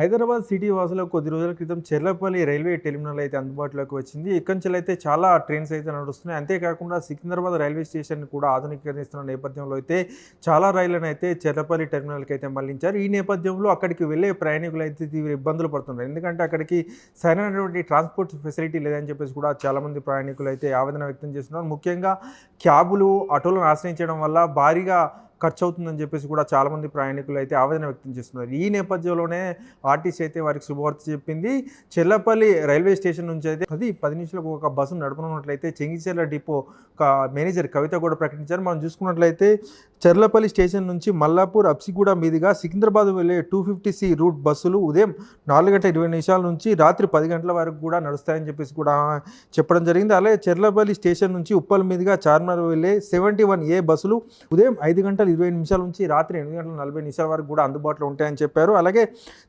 Hyderabad city వాసులకు కొద్ది రోజుల క్రితం చెర్లపల్లి రైల్వే టెర్మినల్ అయితే అందుబాటులోకి వచ్చింది. ఇక్కడి నుంచి అయితే చాలా ట్రైన్స్ అయితే నడుస్తున్నాయి. అంతేకాకుండా సికింద్రాబాద్ రైల్వే స్టేషన్ కూడా ఆధునీకరిస్తున్న నేపథ్యంలో అయితే చాలా రైళ్ళను అయితే చెర్లపల్లి టెర్మినల్కి అయితే మళ్ళించారు. ఈ నేపథ్యంలో అక్కడికి వెళ్ళే ప్రయాణికులు అయితే తీవ్ర ఇబ్బందులు పడుతున్నారు. ఎందుకంటే అక్కడికి సరైనటువంటి ట్రాన్స్పోర్ట్ ఫెసిలిటీ లేదని చెప్పేసి కూడా చాలామంది ప్రయాణికులు అయితే ఆవేదన వ్యక్తం చేస్తున్నారు. ముఖ్యంగా క్యాబులు ఆటోలను ఆశ్రయించడం వల్ల భారీగా ఖర్చు అవుతుందని చెప్పేసి కూడా చాలామంది ప్రయాణికులు అయితే ఆవేదన వ్యక్తం చేస్తున్నారు. ఈ నేపథ్యంలోనే ఆర్టీసీ అయితే వారికి శుభవార్త చెప్పింది. చెల్లపల్లి రైల్వే స్టేషన్ నుంచి అయితే పది పది నిమిషాలకు ఒక బస్సు నడపనున్నట్లయితే చెంగిచెర్ల డిపో మేనేజర్ కవిత కూడా ప్రకటించారు. మనం చూసుకున్నట్లయితే చెర్లపల్లి స్టేషన్ నుంచి మల్లాపూర్ అప్సిగూడ మీదుగా సికింద్రాబాద్ వెళ్ళే టూ ఫిఫ్టీ సి రూట్ బస్సులు ఉదయం నాలుగు గంటల ఇరవై నిమిషాల నుంచి రాత్రి పది గంటల వరకు కూడా నడుస్తాయని చెప్పేసి కూడా చెప్పడం జరిగింది. అలాగే చెర్లపల్లి స్టేషన్ నుంచి ఉప్పల్ మీదుగా చార్మినార్ వెళ్ళే సెవెంటీ వన్ ఏ బస్సులు ఉదయం ఐదు గంటల ఇరవై నిమిషాల నుంచి రాత్రి ఎనిమిది గంటల నలభై నిమిషాల వరకు కూడా అందుబాటులో ఉంటాయని చెప్పారు. అలాగే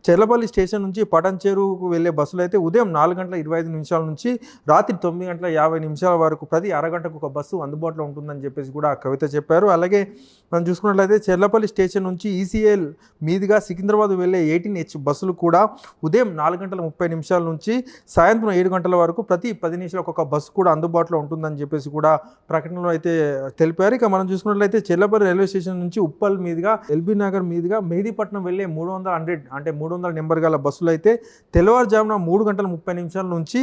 చెర్లపల్లి స్టేషన్ నుంచి పటంచేరుకు వెళ్ళే బస్సులు అయితే ఉదయం నాలుగు గంటల ఇరవై ఐదు నిమిషాల నుంచి రాత్రి తొమ్మిది గంటల యాభై నిమిషాల వరకు ప్రతి అరగంటకు ఒక బస్సు అందుబాటులో ఉంటుందని చెప్పేసి కూడా కవిత చెప్పారు. అలాగే మనం చూసుకున్నట్లయితే చెర్లపల్లి స్టేషన్ నుంచి ఈసీఎల్ మీదుగా సికింద్రాబాద్ వెళ్ళే ఎయిటీన్ హెచ్ బస్సులు కూడా ఉదయం నాలుగు గంటల ముప్పై నిమిషాల నుంచి సాయంత్రం ఏడు గంటల వరకు ప్రతి పది నిమిషాలకు ఒక బస్సు కూడా అందుబాటులో ఉంటుందని చెప్పేసి కూడా ప్రకటనలో అయితే తెలిపారు. ఇక మనం చూసుకున్నట్లయితే చెర్లపల్లి రైల్వే స్టేషన్ నుంచి ఉప్పల్ మీదుగా ఎల్బీ నగర్ మీదుగా మెహదీపట్నం వెళ్ళే మూడు వందల హండ్రెడ్ అంటే మూడు వందల నెంబర్ గల బస్సులు అయితే తెల్లవారుజామున మూడు గంటల ముప్పై నిమిషాల నుంచి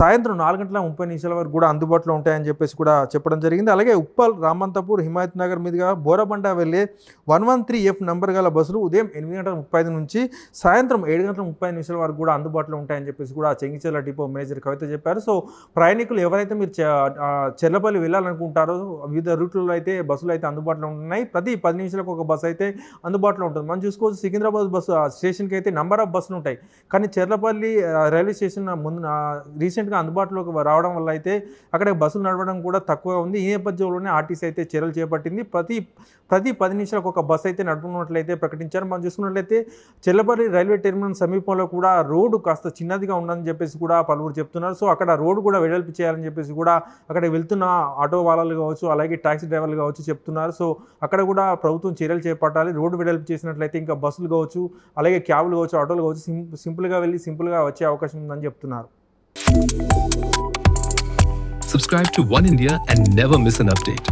సాయంత్రం నాలుగు గంటల ముప్పై నిమిషాల వరకు కూడా అందుబాటులో ఉంటాయని చెప్పేసి కూడా చెప్పడం జరిగింది. అలాగే ఉప్పల్ రామంతపూర్ హిమాయత్ నగర్ మీదుగా బోరబండ వెళ్ళే one one three F number గల బస్సులు ఉదయం ఎనిమిది గంటల ముప్పై ఐదు నుంచి సాయంత్రం ఏడు గంటల ముప్పై నిమిషాల వరకు కూడా అందుబాటులో ఉంటాయని చెప్పేసి కూడా చెంగిచెర్ల డిపో మేనేజర్ కవిత చెప్పారు. సో ప్రయాణికులు ఎవరైతే మీరు చె- చెర్లపల్లి వెళ్ళాలనుకుంటారో వివిధ రూట్లలో అయితే బస్సులు అయితే అందుబాటులో ఉన్నాయి. ప్రతి పది నిమిషాలకు ఒక బస్సు అయితే అందుబాటులో ఉంటుంది. మనం చూసుకోవచ్చు సికింద్రాబాద్ బస్సు స్టేషన్కి అయితే నంబర్ ఆఫ్ బస్సులు ఉంటాయి. కానీ చెర్లపల్లి రైల్వే స్టేషన్ ముందు రీసెంట్గా అందుబాటులోకి రావడం వల్ల అయితే అక్కడ బస్సులు నడవడం కూడా తక్కువగా ఉంది. ఈ నేపథ్యంలోనే ఆర్టీసీ అయితే చర్యలు చేపట్టింది. ప్రతి ప్రతి పది నిమిషాలకు ఒక బస్సు అయితే నడుపుకున్నట్లయితే ప్రకటించారు. మనం చూసుకున్నట్లయితే చెల్లపల్లి రైల్వే టెర్మినల్ సమీపంలో కూడా రోడ్డు కాస్త చిన్నదిగా ఉందని చెప్పేసి కూడా పలువురు చెప్తున్నారు. సో అక్కడ రోడ్డు కూడా వెడల్పు చేయాలని చెప్పేసి కూడా అక్కడ వెళ్తున్న ఆటో వాళ్ళలు కావచ్చు అలాగే ట్యాక్సీ డ్రైవర్లు కావచ్చు చెప్తున్నారు. సో అక్కడ కూడా ప్రభుత్వం చర్యలు చేపట్టాలి. రోడ్డు వెడల్పు చేసినట్లయితే ఇంకా బస్సులు కావచ్చు అలాగే క్యాబ్లు కావచ్చు ఆటోలు కావచ్చు సిం సింపుల్గా వెళ్ళి సింపుల్గా వచ్చే అవకాశం ఉందని చెప్తున్నారు. Subscribe to One India and never miss an update.